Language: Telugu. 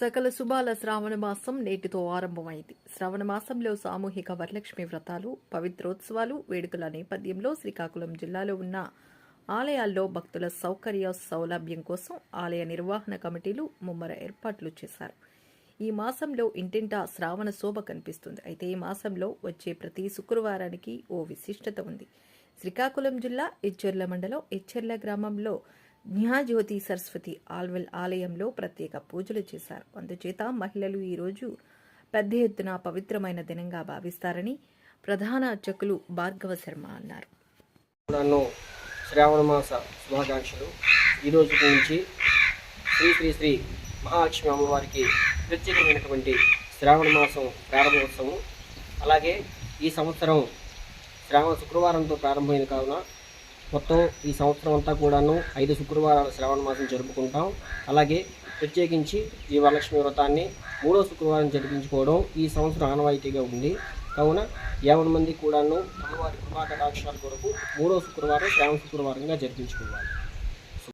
సకల శుభాల శ్రావణ మాసం నేటితో ఆరంభమైంది. శ్రావణ మాసంలో సామూహిక వరలక్ష్మి వ్రతాలు పవిత్రోత్సవాలు వేడుకల నేపథ్యంలో శ్రీకాకుళం జిల్లాలో ఉన్న ఆలయాల్లో భక్తుల సౌకర్య సౌలభ్యం కోసం ఆలయ నిర్వహణ కమిటీలు ముమ్మర ఏర్పాట్లు చేశారు. ఈ మాసంలో ఇంటింటా శ్రావణ శోభ కనిపిస్తుంది. అయితే ఈ మాసంలో వచ్చే ప్రతి శుక్రవారానికి ఓ విశిష్టత ఉంది. శ్రీకాకుళం జిల్లా ఇచ్చెర్ల మండలం ఇచ్చెర్ల గ్రామంలో జ్ఞాజ్యోతి సరస్వతి ఆల్వెల్ ఆలయంలో ప్రత్యేక పూజలు చేశారు. అందుచేత మహిళలు ఈరోజు పెద్ద ఎత్తున పవిత్రమైన దినంగా భావిస్తారని ప్రధాన అర్చకులు భార్గవ శర్మ అన్నారు. నన్ను శ్రావణ మాస శుభాకాంక్షలు. ఈరోజు నుంచి శ్రీ శ్రీ శ్రీ మహాలక్ష్మి అమ్మవారికి ప్రత్యేకమైనటువంటి శ్రావణ మాసం ప్రారంభోత్సవం. అలాగే ఈ సంవత్సరం శ్రావణ శుక్రవారంతో ప్రారంభమైన కావున మొత్తం ఈ సంవత్సరం అంతా కూడాను ఐదు శుక్రవారాలు శ్రావణ మాసం జరుపుకుంటాం. అలాగే ప్రత్యేకించి ఈ వరలక్ష్మి వ్రతాన్ని మూడో శుక్రవారం జరిపించుకోవడం ఈ సంవత్సరం ఆనవాయితీగా ఉంది. కావున యాభై మంది కూడాను అమ్మవారి కృపా కటాక్షాల కొరకు మూడో శుక్రవారం శ్రావణ శుక్రవారంగా జరిపించుకోవాలి.